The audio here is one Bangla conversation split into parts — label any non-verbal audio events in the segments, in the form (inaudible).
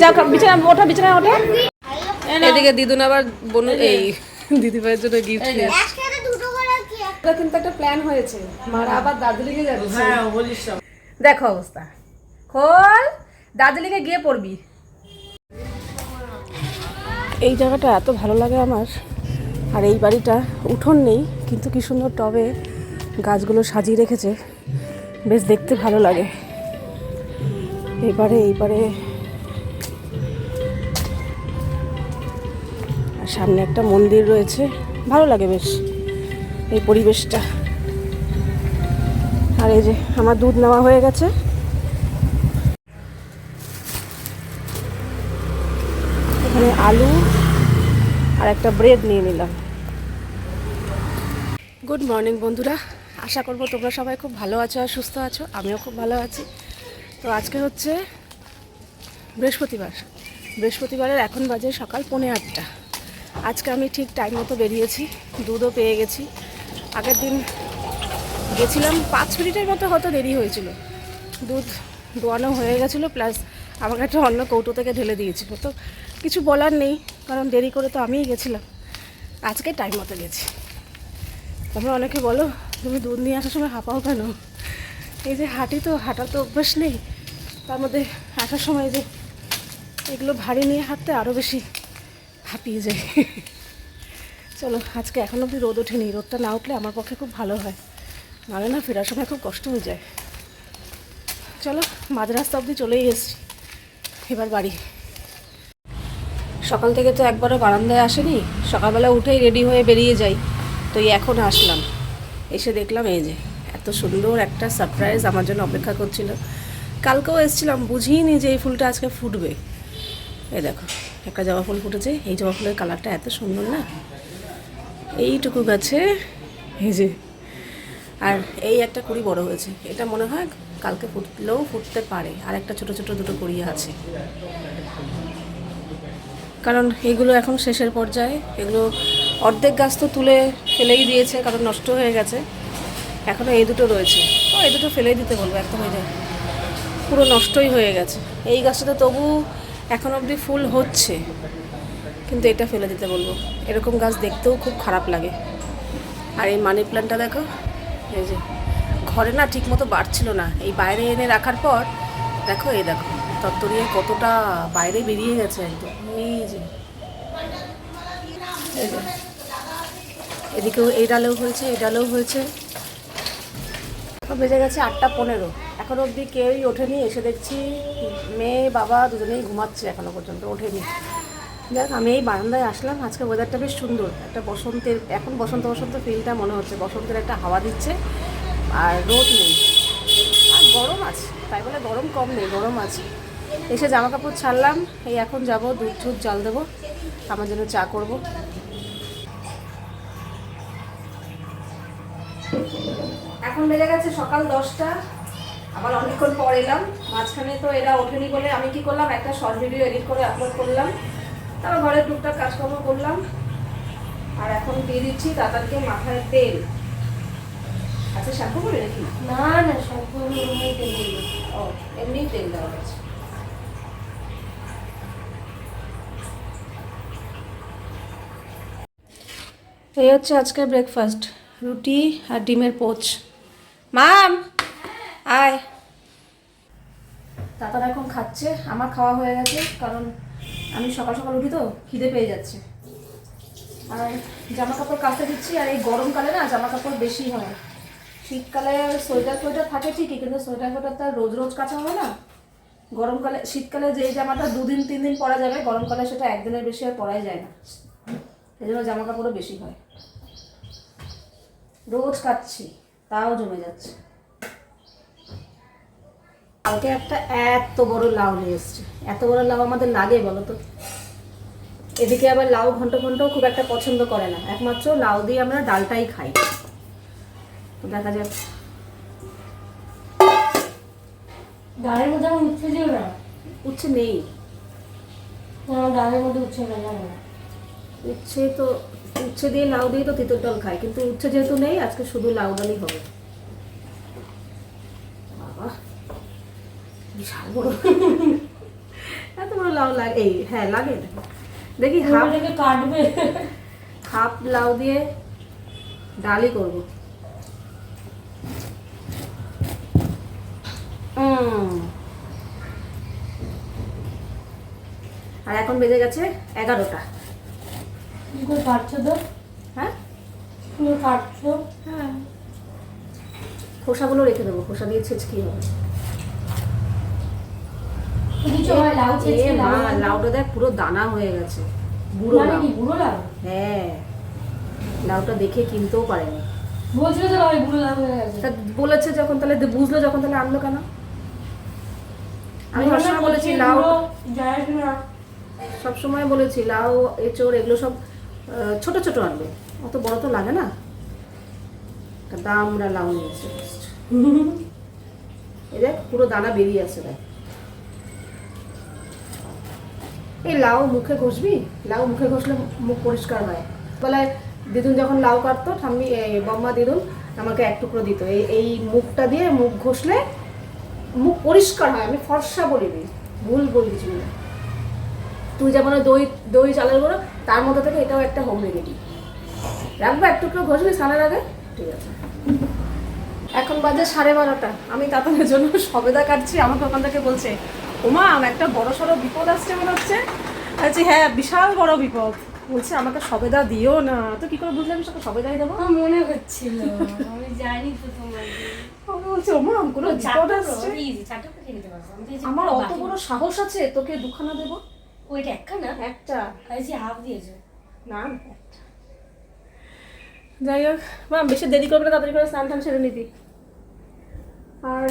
যাও বিছানা ওঠা বিছানায় ওঠা। এদিকে দিদুন আবার বোন এই দিদি ভাইয়ের জন্য গিফট নিয়ে কিন্তু একটা প্ল্যান হয়েছে। মারা আবার দার্জিলিং এ যাচ্ছে হ্যাঁ বলিস দেখো অবস্থা। খোল দার্জিলিং এ গিয়ে পড়বি। এই জায়গাটা এত ভালো লাগে আমার। আর এই বাড়িটা উঠোন নেই কিন্তু কি সুন্দর টবে গাছগুলো সাজিয়ে রেখেছে। বেশ দেখতে ভালো লাগে। এইবারে। এইবারে সামনে একটা মন্দির রয়েছে। ভালো লাগে বেশ, এই পরিবেশটা। আর এই যে আমার দুধ নেওয়া হয়ে গেছে। এখানে আলু আর একটা ব্রেড নিয়ে নিলাম। গুড মর্নিং বন্ধুরা। আশা করব তোমরা সবাই খুব ভালো আছো আর সুস্থ আছো। আমিও খুব ভালো আছি। তো আজকে হচ্ছে বৃহস্পতিবার। বৃহস্পতিবারের এখন বাজে সকাল পৌনে আটটা। আজকে আমি ঠিক টাইম মতো বেরিয়েছি, দুধও পেয়ে গেছি। আগের দিন গেছিলাম, পাঁচ মিনিটের মতো হয়তো দেরি হয়েছিল। দুধ দোয়ানো হয়ে গেছিল প্লাস আমাকে একটা অন্য কৌটো থেকে ঢেলে দিয়েছিল। তো কিছু বলার নেই, কারণ দেরি করে তো আমিই গেছিলাম। আজকে টাইম মতো গেছি। তোমরা অনেকে বলো, তুমি দুধ নিয়ে আসার সময় হাঁপাও কেন? এই যে হাঁটি তো, হাঁটার তো অভ্যাস নেই। তার মধ্যে আসার সময় যে এগুলো ভারী নিয়ে হাঁটতে আরও বেশি হাঁপিয়ে যায়। চলো, আজকে এখন অবধি রোদ ওঠেনি। রোদটা না উঠলে আমার পক্ষে খুব ভালো হয়। নাহলে না ফেরার সময় খুব কষ্ট হয়ে যায়। চলো মাঝ রাস্তা অবধি চলেই এসছি। এবার বাড়ি। সকাল থেকে তো একবারও বারান্দায় আসেনি। সকালবেলা উঠেই রেডি হয়ে বেরিয়ে যাই। তো এখন আসলাম। এসে দেখলাম এই যে, এত সুন্দর একটা সারপ্রাইজ আমার জন্য অপেক্ষা করছিল। কালকেও এসেছিলাম বুঝিনি যে এই ফুলটা আজকে ফুটবে। এই দেখো, একটা জবা ফুল ফুটেছে, এই জবা ফুলের কালারটা এত সুন্দর না? এইটুকু গাছে, এই যে, আর এই একটা কুড়ি বড় হয়েছে। এটা মনে হয় কালকে ফুটলেও ফুটতে পারে, আর একটা ছোট ছোট দুটো কুড়ি আছে। কারণ এগুলো এখন শেষের পর্যায়ে, এগুলো অর্ধেক গাছ তো তুলে ফেলেই দিয়েছে, কারণ নষ্ট হয়ে গেছে। এখনও এই দুটো রয়েছে। ও, এই দুটো ফেলেই দিতে বলব, একটা হয়ে যায়। পুরো নষ্টই হয়ে গেছে। এই গাছটাতে তবু এখন অবধি ফুল হচ্ছে। কিন্তু এটা ফেলে দিতে বলব। এরকম গাছ দেখতেও খুব খারাপ লাগে। আর এই মানি প্ল্যান্টটা দেখো, এই যে ঘরে না ঠিক মতো বাড়ছিল না। এই বাইরে এনে রাখার পর দেখো, এই দেখো তত্তরিয়ে কতটা বাইরে বেরিয়ে গেছে একদম। এই যে। এদিকেও এই ডালেও হয়েছে, এই ডালেও হয়েছে। বেজে গেছে আটটা পনেরো। এখন অবধি কেউই ওঠেনি, এসে দেখছি মেয়ে, বাবা দুজনেই ঘুমাচ্ছে এখনও পর্যন্ত, ওঠেনি। দেখ আমি এই বারান্দায় আসলাম, আজকে ওয়েদারটা বেশ সুন্দর, একটা বসন্তের, এখন বসন্ত বসন্ত ফিলটা মনে হচ্ছে, বসন্তের একটা হাওয়া দিচ্ছে, আর রোদ নেই। আর গরম আছে, তাই বলে গরম কম নেই, গরম আছে। এসে জামা কাপড় ছাড়লাম, এই এখন যাব, দুধ টুধ জল দেবো, আমার জন্য চা করব। এখন বেজে গেছে সকাল দশটা। আবার অনেকক্ষণ পর এলাম। মাঝখানে তো এরা ওঠেনি বলে আমি কি করলাম? একটা শর্ট ভিডিও এডিট করে আপলোড করলাম। তারপর ঘরের টুকটাক কাজকর্ম করলাম। আর এখন দিয়ে দিচ্ছি তাদেরকে মাথায় তেল। আচ্ছা শ্যাম্পু করে নাকি? না না সম্পূর্ণ এমনি তেল ও এমনি তেল দেওয়া হয়েছে। এই হচ্ছে আজকের ব্রেকফাস্ট রুটি আর ডিমের পোচ মাম আয়। তাতারা এখন খাচ্ছে, আমার খাওয়া হয়ে গেছে, কারণ আমি সকাল সকাল উঠি তো, খিদে পেয়ে যাচ্ছে। আর জামা কাপড় কাচতে দিচ্ছি, আর এই গরমকালে না জামা কাপড় বেশি হয়। শীতকালে সোয়েটার ফোয়েটার থাকে ঠিকই, কিন্তু সোয়েটার ফোয়েটার তো আর রোজ রোজ কাচা হবে না। গরমকালে, শীতকালে যে জামাটা দুদিন তিন দিন পরা যাবে, গরমকালে সেটা একদিনের বেশি আর পরাই যায় না। এই জন্য জামা কাপড়ও বেশি হয়। রোজ কাচ্ছি তাও জমে যাচ্ছে। কালকে একটা এত বড় লাউ নিয়ে এসছে। এত বড় লাউ আমাদের লাগে বলো তো? এদিকে আবার লাউ ঘন্ট ঘন্টও খুব একটা পছন্দ করে না। একমাত্র লাউ দিয়ে আমরা ডালটাই খাই। তো দেখা যাক। ডালের মধ্যে আমি উচ্ছে দিও না। উচ্ছে নেই। ডালের মধ্যে উচ্ছে না উচ্ছে তো উচ্ছে দিয়ে লাউ দিয়ে তো তিতুর ডাল খাই কিন্তু উচ্ছে যেহেতু নেই আজকে শুধু লাউ ডালই হবে বাবা বিশাল বড়। এত বড় লাউ লাগে এই হ্যাঁ লাগে দেখি হাফ কাটবে। হাফ লাউ দিয়ে ডালই করব। আর এখন বেজে গেছে এগারোটা। কি করে কাটছো তো? হ্যাঁ? কাটছো? হ্যাঁ। খোসাগুলো রেখে দেবো খোসা দিয়ে ছেঁচকি হবে কিছু হয় লাউ এ ছেঁচকে মা, লাউ লাউটা দেখ পুরো দানা হয়ে গেছে। বুড়ো মানে বুড়ো লাউ? হ্যাঁ। লাউটা দেখে কিনতেও পারেনি। বলছিল তো ভাই বুড়ো লাউ হয়ে গেছে। বলেছে যখন তাহলে বুঝলো যখন তাহলে আনলো কেন? আমি সবসময় বলেছি লাউ সবসময় বলেছি লাউ এঁচড় এগুলো সব ছোট ছোট আনবে। অত বড় তো লাগে না। দামরা লাউ নিয়েছে। (laughs) এই দেখ পুরো দানা বেরিয়ে আছে দেখ। এই লাউ মুখে ঘষবি? লাউ মুখে ঘষলে মুখ পরিষ্কার হয়। বলে দিদুন যখন লাউ কাটতো, ঠাম্মি বম্মা দিদুন আমাকে এক টুকরো দিত। এই এই মুখটা দিয়ে মুখ ঘষলে মুখ পরিষ্কার হয়। আমি ফর্সা বলিনি ভুল বলি কিছু না। তুই যেমন দই দই চালের গুঁড়ো, তার মধ্যে থেকে এটাও একটা হোম রেমেডি। রাখব, এক টুকরো ঘষবি, স্নানের আগে? ঠিক আছে। এখন বাজে সাড়ে বারোটা। আমি তাতানের জন্য সবেদা কাটছি, আমাকে ওখান থেকে বলছে ওমা একটা বড় সড়ো বিপদ আসছে মনে হচ্ছে। বলছি হ্যাঁ বিশাল বড় বিপদ। বলছে আমাকে সবেদা দিও না। তো কি করে বুঝলাম সব সবেদাই দেবো? মনে হচ্ছিল আমি জানি তো তোমার বলছে ওমা কোনো বিপদ আসছে? চারটা করে খেতে পারব আমি তো আমার অত বড় সাহস আছে? তোকে দুখানা দেবো? ওইটা একখানা? একটা। খাইছি হাফ দিয়েছ না না, একটা। যাই হোক মা বেশি দেরি করবে না তাড়াতাড়ি করে স্নান টান সেরে নিবি। আর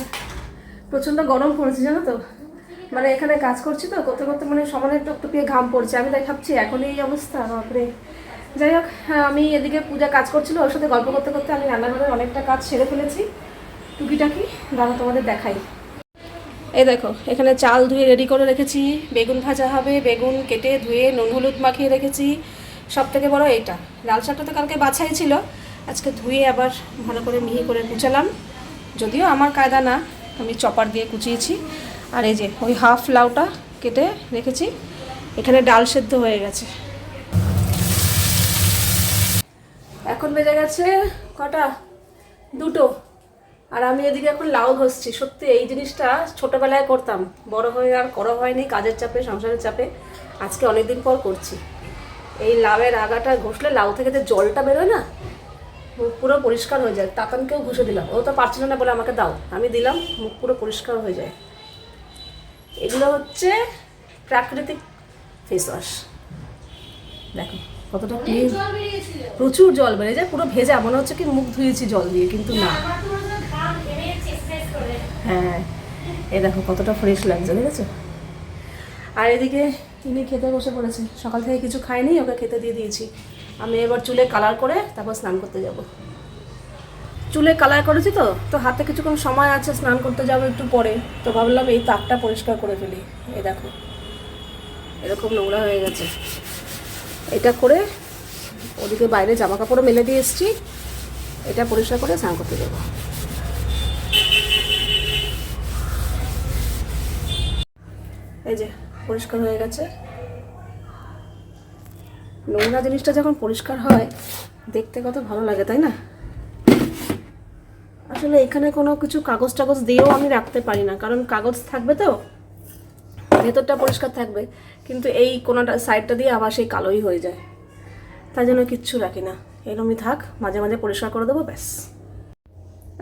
প্রচণ্ড গরম পড়েছে জানো তো? মানে এখানে কাজ করছি তো করতে করতে মানে সমানে টুকটুকিয়ে ঘাম পড়ছে। আমি তাই ভাবছি এখন এই অবস্থা বাপরে। যাই হোক হ্যাঁ, আমি এদিকে পূজা কাজ করছিল ওর সাথে গল্প করতে করতে আমি রান্নাঘরের অনেকটা কাজ সেরে ফেলেছি। টুকিটাকি দাঁড়া তোমাদের দেখাই। এই দেখো এখানে চাল ধুয়ে রেডি করে রেখেছি বেগুন ভাজা হবে বেগুন কেটে ধুয়ে নুন হলুদ মাখিয়ে রেখেছি। সব থেকে বড় এইটা লাল শাকটা তো কালকে বাছাই ছিল আজকে ধুয়ে আবার ভালো করে মিহি করে কুচালাম। যদিও আমার কায়দা না আমি চপার দিয়ে কুচিয়েছি। আর এই যে, ওই হাফ লাউটা কেটে রেখেছি। এখানে ডাল সেদ্ধ হয়ে গেছে। এখন বেজে গেছে কটা? দুটো। আর আমি এদিকে এখন লাউ ঘষছি। সত্যি এই জিনিসটা ছোটোবেলায় করতাম। বড় হয়ে আর করা হয়নি, কাজের চাপে, সংসারের চাপে। আজকে অনেকদিন পর করছি। এই লাউয়ের আগাটা ঘষলে লাউ থেকে যে জলটা বেরোয় না, মুখ পুরো পরিষ্কার হয়ে যায়। তাকানকেও ঘুষে দিলাম। ও তো পারছিল না বলে আমাকে দাও। আমি দিলাম, মুখ পুরো পরিষ্কার হয়ে যায়। এগুলো হচ্ছে প্রাকৃতিক ফেস ওয়াশ দেখো কতটা ক্লিন প্রচুর জল বেড়ে যায় পুরো ভেজা মনে হচ্ছে কি মুখ ধুয়েছি জল দিয়ে কিন্তু না। হ্যাঁ এই দেখো কতটা ফ্রেশ লাগছে দেখেছ? আর এদিকে তিনি খেতে বসে পড়েছে সকাল থেকে কিছু খায়নি ওকে খেতে দিয়ে দিয়েছি। আমি এবার চুলে কালার করে তারপর স্নান করতে যাব। চুলে কালার করেছি তো তো হাতে কিছুক্ষণ সময় আছে, স্নান করতে যাব একটু পরে। তো ভাবলাম এই তাকটা পরিষ্কার করে ফেলি, এই দেখো। এরকম নোংরা হয়ে গেছে। এটা করে ওদিকে বাইরে জামা কাপড়ও মেলে দিয়ে এসেছি। এটা পরিষ্কার করে স্নান করতে যাব। এই যে, পরিষ্কার হয়ে গেছে। নোংরা জিনিসটা যখন পরিষ্কার হয়, দেখতে কত ভালো লাগে, তাই না? আসলে এখানে কোনো কিছু কাগজ টাগজ দিয়েও আমি রাখতে পারি না কারণ কাগজ থাকবে তো ভেতরটা পরিষ্কার থাকবে কিন্তু এই কোনোটা সাইডটা দিয়ে আবার সেই কালোই হয়ে যায়। তাই জন্য কিচ্ছু রাখি না। এরমই থাক মাঝে মাঝে পরিষ্কার করে দেবো ব্যাস।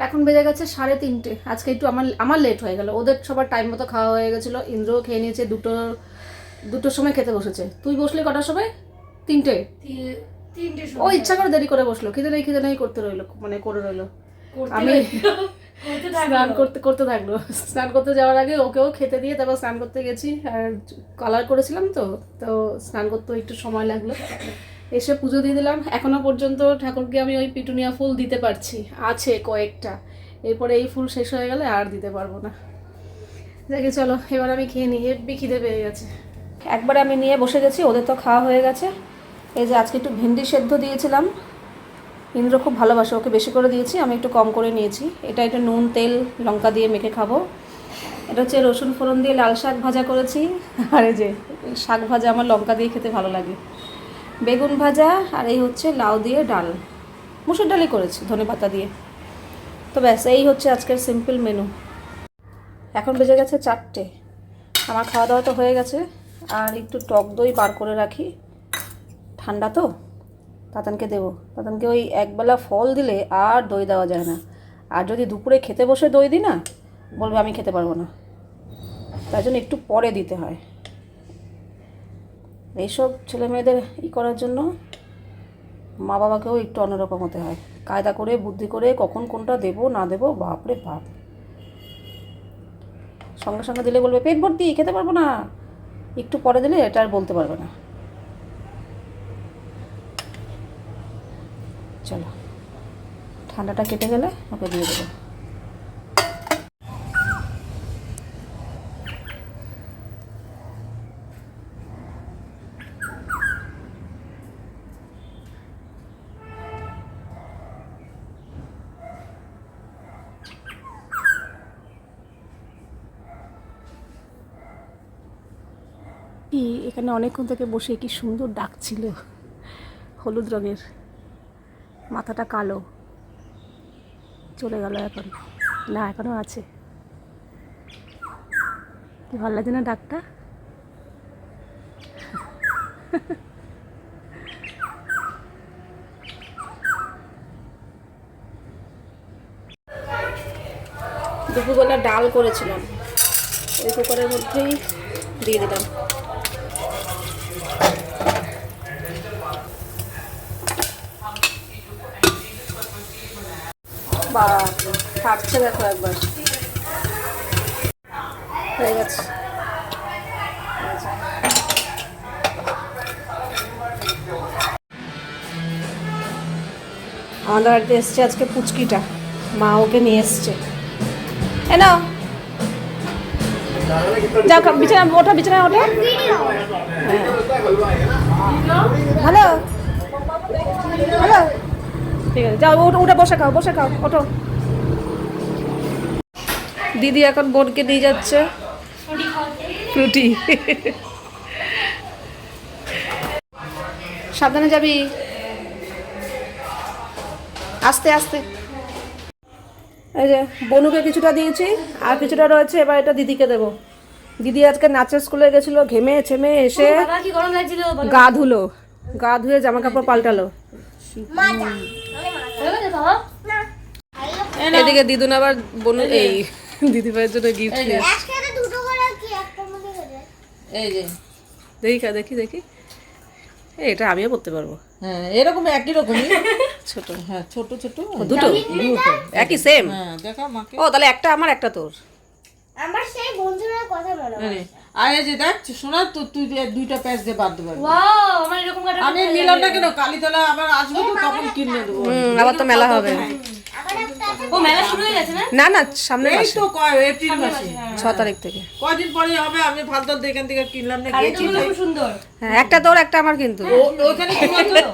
এখন বেজে গেছে সাড়ে তিনটে। আজকে একটু আমার আমার লেট হয়ে গেল। ওদের সবার টাইম মতো খাওয়া হয়ে গেছিল। ইন্দ্রও খেয়ে নিয়েছে দুটো দুটোর সময় খেতে বসেছে। তুই বসলি কটার সময়? তিনটে? তিনটে ও ইচ্ছা করে দেরি করে বসল। খিদে নেই খিদে নেই করতে রইল মানে করে রইল। আমি স্নান করতে করতে থাকল। স্নান করতে যাওয়ার আগে ওকেও খেতে দিয়ে তারপর স্নান করতে গেছি আর কালার করেছিলাম তো তো স্নান করতেও একটু সময় লাগল। এসে পুজো দিয়ে দিলাম। এখনও পর্যন্ত ঠাকুরকে আমি ওই পিটুনিয়া ফুল দিতে পারছি। আছে কয়েকটা। এরপরে এই ফুল শেষ হয়ে গেলে আর দিতে পারব না। দেখে চলো এবার আমি খেয়ে নিই। হেব্বি খিদে পেয়ে গেছে। একবার আমি নিয়ে বসে গেছি ওদের তো খাওয়া হয়ে গেছে। এই যে আজকে একটু ভেন্ডি সেদ্ধ দিয়েছিলাম। ইন্দ্র খুব ভালোবাসে, ওকে বেশি করে দিয়েছি, আমি একটু কম করে নিয়েছি। এটা একটু নুন, তেল, লঙ্কা দিয়ে মেখে খাব। এটা হচ্ছে রসুন ফোড়ন দিয়ে লাল শাক ভাজা করেছি। আর যে শাক ভাজা আমার লঙ্কা দিয়ে খেতে ভালো লাগে। বেগুন ভাজা আর এই হচ্ছে লাউ দিয়ে ডাল। মুসুর ডালই করেছি, ধনে পাতা দিয়ে। তো ব্যাস, এই হচ্ছে আজকের সিম্পল মেনু এখন বেজে গেছে চারটে। আমার খাওয়া দাওয়া তো হয়ে গেছে। আর একটু টক দই বার করে রাখি। ঠান্ডা তো? তাতানকে দেবো। তাতানকে ওই একবেলা ফল দিলে আর দই দেওয়া যায় না। আর যদি দুপুরে খেতে বসে দই দিই না, বলবে আমি খেতে পারব না। তাই জন্য একটু পরে দিতে হয়। এইসব ছেলে মেয়েদের ই করার জন্য মা বাবাকেও একটু অন্যরকম হতে হয়। কায়দা করে, বুদ্ধি করে কখন কোনটা দেবো, না দেবো, বাপরে বাপ। সঙ্গে সঙ্গে দিলে বলবে, পেট ভর্তি, খেতে পারব না। একটু পরে দিলে এটা আর বলতে পারবে না। চলো। ঠান্ডাটা কেটে গেলে ওকে দিয়ে দেবো। এখানে অনেকক্ষণ থেকে বসে কি সুন্দর ডাকছিল হলুদ রঙের। মাথাটা কালো। চলে গেল এখন। না এখনও আছে। কি ভালো লাগছে না ডাকটা? দুপুরবেলা ডাল করেছিলাম। ওই কুকারের মধ্যেই দিয়ে দিলাম। বা ফাটছে দেখো একবার। হয়ে গেছে। আমাদের বাড়িতে এসছে আজকে পুচকিটা। মা ওকে নিয়ে এসছে। এ নাও। যাও বিছানা ওঠা, বিছানায় ওঠা। হ্যালো ঠিক আছে। যাও ওটা ওটা বসে খাও বসে খাও দিদি এখন বোনকে নিয়ে যাচ্ছে। ফ্রুটি। সাবধানে যাবি। আস্তে আস্তে। এই যে বনুকে কিছুটা দিয়েছি আর কিছুটা রয়েছে এবার এটা দিদিকে দেবো। দিদি আজকে নাচের স্কুলে গেছিল ঘেমে ছেমে এসে গা ধুলো গা ধুয়ে জামা কাপড় পাল্টালো। এদিকে দিদুন আবার বনু এই দিদি ভাইয়ের জন্য গিফট হয়ে এই যে। দেখি খা দেখি দেখি। এটা আমিও পড়তে পারব। হ্যাঁ এরকম একই রকমই। (laughs) ছোট। হ্যাঁ ছোট ছোট। দুটো? একই সেম হ্যাঁ ও তাহলে একটা আমার একটা তোর। আমার সেই বন্ধুরা কথা মনে আরে, এই যে দেখ শোনা তো তুই দুইটা প্যাচ দিয়ে বাদ দেবার ওয়াও আমার এরকম কাটা আমি নিলাম না কেন? কালীতলা আবার আসব তো তখন কিনে দেবো। হুম, আবার তো মেলা হবে। একটা ও মেলা শুরু হয়ে গেছে না? না না সামনে এই তো কয় এপ্রিল মাসে। ছ তারিখ থেকে। কদিন পরে হবে? আমি ফালতু এখান থেকে কিনলাম না আর খুব সুন্দর। হ্যাঁ একটা তোর একটা আমার কিন্তু। ওখানে কি বলতো?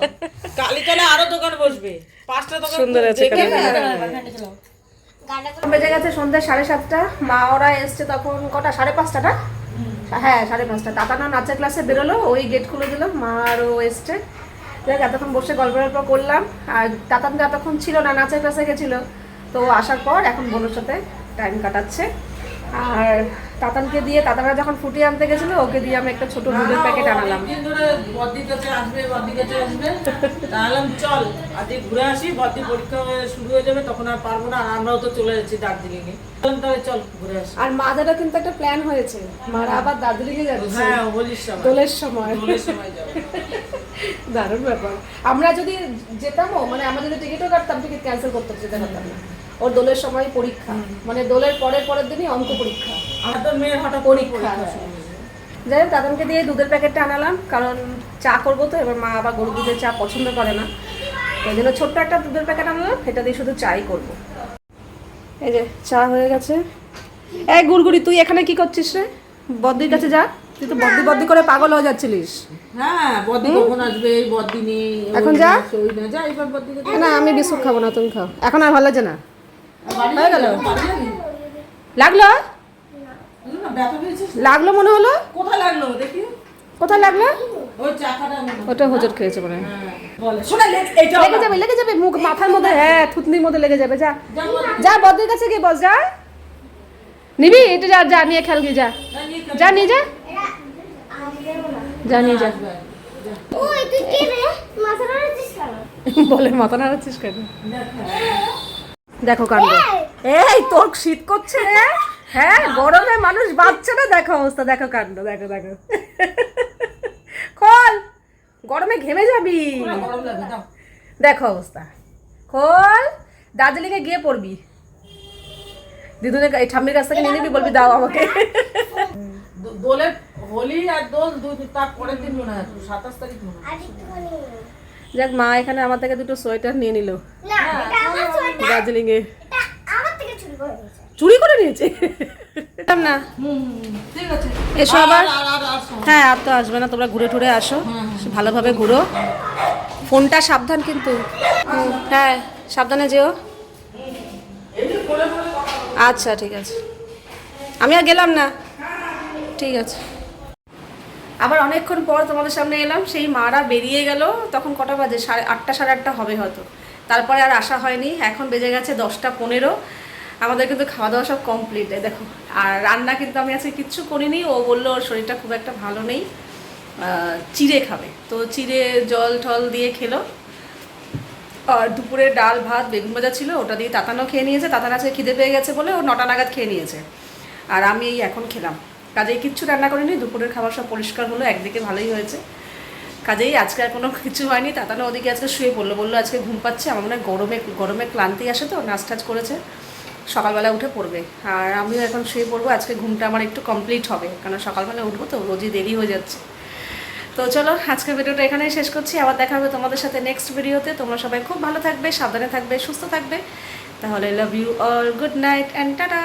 কালীতলা আরও দোকান বসবে। পাঁচটা দোকান সুন্দর আছে কালীতলা। বেজে গেছে সন্ধ্যা সাড়ে সাতটা। মা ওরা এসছে তখন কটা? সাড়ে পাঁচটা না? হ্যাঁ সাড়ে পাঁচটা। তাতানা নাচের ক্লাসে বেরোলো ওই গেট খুলে দিল মা আরও এসছে। দেখ এতক্ষণ বসে গল্প গল্প করলাম। আর তাতান তো এতক্ষণ ছিল না নাচের ক্লাসে গেছিল। তো আসার পর এখন বোনের সাথে টাইম কাটাচ্ছে। আর তাতানকে দিয়ে তাতানরা যখন ফুটিয়ে আনতে গেছিল ওকে দিয়ে আমি একটা ছোট দুধের প্যাকেট আনালাম। (laughs) চল আজকে ঘুরে আসি বদ্দি পরীক্ষা শুরু হয়ে যাবে তখন আর পারব না আমরাও তো চলে যাচ্ছি দার্জিলিং এ চল ঘুরে আসি। আর মাদারও কিন্তু একটা প্ল্যান হয়েছে। মারা আবার দার্জিলিংয়ে যাচ্ছে। হ্যাঁ হোলির সময়। দোলের সময়। সময় যাব। দারুণ ব্যাপার। আমরা যদি যেতামও মানে আমরা যদি টিকিটও কাটতাম টিকিট ক্যান্সেল করতে যেতে পারতাম না। ওর দোলের সময় পরীক্ষা। মানে দোলের পরের পরের দিনই অঙ্ক পরীক্ষা। আমার তো মেয়ের হঠাৎ পরীক্ষা, হ্যাঁ। যাই হোক দাদানকে দিয়ে দুধের প্যাকেটটা আনালাম কারণ চা করব তো এবার মা আবার গরু দুধের চা পছন্দ করে না। ওই জন্য ছোট্ট একটা দুধের প্যাকেট আনলাম এটা দিয়ে শুধু চাই করব। এই যে চা হয়ে গেছে। এই গুড়গুড়ি তুই এখানে কি করছিস রে? বদ্দির কাছে যা। তুই তো বদ্দি বদ্দি করে পাগল হয়ে যাচ্ছিলিস। হ্যাঁ বদ্দি কখন আসবে? এই বদ্দি নেই এখন যা? না, আমি বিস্কুট খাব না তুমি খাও। এখন আর ভালো লাগছে না? হয়ে গেল? লাগল? লাগল মনে হলো? কোথায় লাগল দেখি? কোথায় লাগল? ওই চাকাটা। ওটা হোজট খেয়েছে মনে হয়। হ্যাঁ, বলে। শোনা লেগ- যাবে লেগে যাবে মুখ মাথার মধ্যে হ্যাঁ থুতনির মধ্যে লেগে যাবে যা। যা বদ্রির কাছে গিয়ে বস যা। নিবি এটা যা যা নিয়ে খেল গিয়ে যা। যা নিয়ে যা যা। নিয়ে যা। বলে মাথা নাড়াচ্ছিস কেন? দেখ, কাণ্ড। এই তোর শীত করছে রে? হ্যাঁ গরমে মানুষ বাঁচছে না? দেখো অবস্থা দেখো কাণ্ড দেখো দেখো। খোল গরমে ঘেমে যাবি। দেখো অবস্থা। খোল দার্জিলিংয়ে গিয়ে পড়বি। দিদুনের এই ঠাম্মির কাছ থেকে নিয়ে নিবি বলবি দাও আমাকে। দো- দোলে হোলি আর দোল দুই দিন তার পরের দিন মনে হয় সাতাশ তারিখ মনে হয়। যাক মা এখানে আমার থেকে দুটো সোয়েটার নিয়ে নিল। না এটা আমার সোয়েটার। দার্জিলিংয়ে। এটা চুরি করে নিয়েছে। চুরি করে নিয়েছে? না। এসো আবার। হ্যাঁ আর তো আসবে না তোমরা ঘুরে টুরে আসো। ভালোভাবে ঘুরো। ফোনটা সাবধান কিন্তু। হ্যাঁ সাবধানে যেও। আচ্ছা ঠিক আছে। আমি আর গেলাম না। ঠিক আছে। আবার অনেকক্ষণ পর তোমাদের সামনে এলাম, সেই মারা বেরিয়ে গেল, তখন কটা বাজে? সাড়ে আটটা সাড়ে আটটা হবে হয়তো। তারপরে আর আসা হয়নি, এখন বেজে গেছে দশটা পনেরো। আমাদের কিন্তু খাওয়া দাওয়া সব কমপ্লিট দেখো। আর রান্না কিন্তু আমি আজকে কিচ্ছু করিনি, ও বলল ওর শরীরটা খুব একটা ভালো নেই চিড়ে খাবে। তো চিড়ে জল টল দিয়ে খেলো। আর দুপুরে ডাল, ভাত, বেগুন ভাজা ছিল, ওটা দিয়ে তাতানো খেয়ে নিয়েছে। তাতান আজকে খিদে পেয়ে গেছে বলে ও নটা নাগাদ খেয়ে নিয়েছে। আর আমি এই এখন খেলাম। কাজেই কিচ্ছু রান্না করিনি, দুপুরের খাবার সব পরিষ্কার হলো, একদিকে ভালোই হয়েছে। কাজেই আজকে আর কোনো কিছু হয়নি, তাতানো ওদিকে আজকে শুয়ে পড়ল, বলল আজকে ঘুম পাচ্ছে, আমার মনে হয় গরমে গরমে ক্লান্তি আসে তো, নাচ টাচ করেছে, সকালবেলা উঠে পড়বে। আর আমিও এখন শুয়ে পড়ব, আজকে ঘুমটা আমার একটু কমপ্লিট হবে কারণ সকালবেলা উঠবো তো, রোজই দেরি হয়ে যাচ্ছে। তো চলো, আজকের ভিডিওটা এখানেই শেষ করছি, আবার দেখা হবে তোমাদের সাথে নেক্সট ভিডিওতে, তোমরা সবাই খুব ভালো থাকবে, সাবধানে থাকবে, সুস্থ থাকবে, তাহলে love you all good night and tata